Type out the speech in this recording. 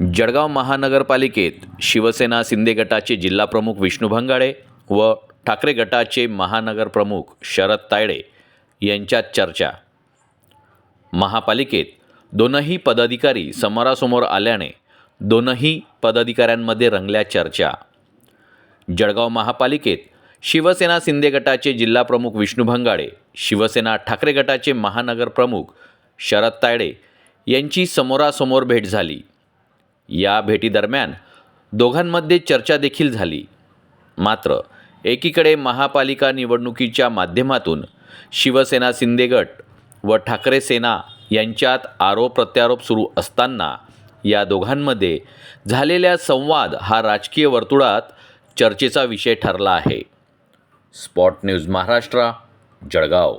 जळगाव महानगरपालिकेत शिवसेना शिंदे गटाचे जिल्हाप्रमुख विष्णू भंगाळे व ठाकरे गटाचे महानगरप्रमुख शरद तायडे यांच्यात चर्चा. महापालिकेत दोनही पदाधिकारी समोरासमोर आल्याने दोनही पदाधिकाऱ्यांमध्ये रंगल्या चर्चा. जळगाव महापालिकेत शिवसेना शिंदे गटाचे जिल्हाप्रमुख विष्णू भंगाळे शिवसेना ठाकरे गटाचे महानगरप्रमुख शरद तायडे यांची समोरासमोर भेट झाली. या भेटीदरम्यान दोघांमध्ये चर्चा देखील झाली. मात्र एकीकडे महापालिका निवडणुकीच्या माध्यमातून शिवसेना शिंदे गट व ठाकरे सेना यांच्यात आरोप प्रत्यारोप सुरू असताना या दोघांमध्ये झालेल्या संवाद हा राजकीय वर्तुळात चर्चेचा विषय ठरला आहे. Spot news Maharashtra Jalgaon.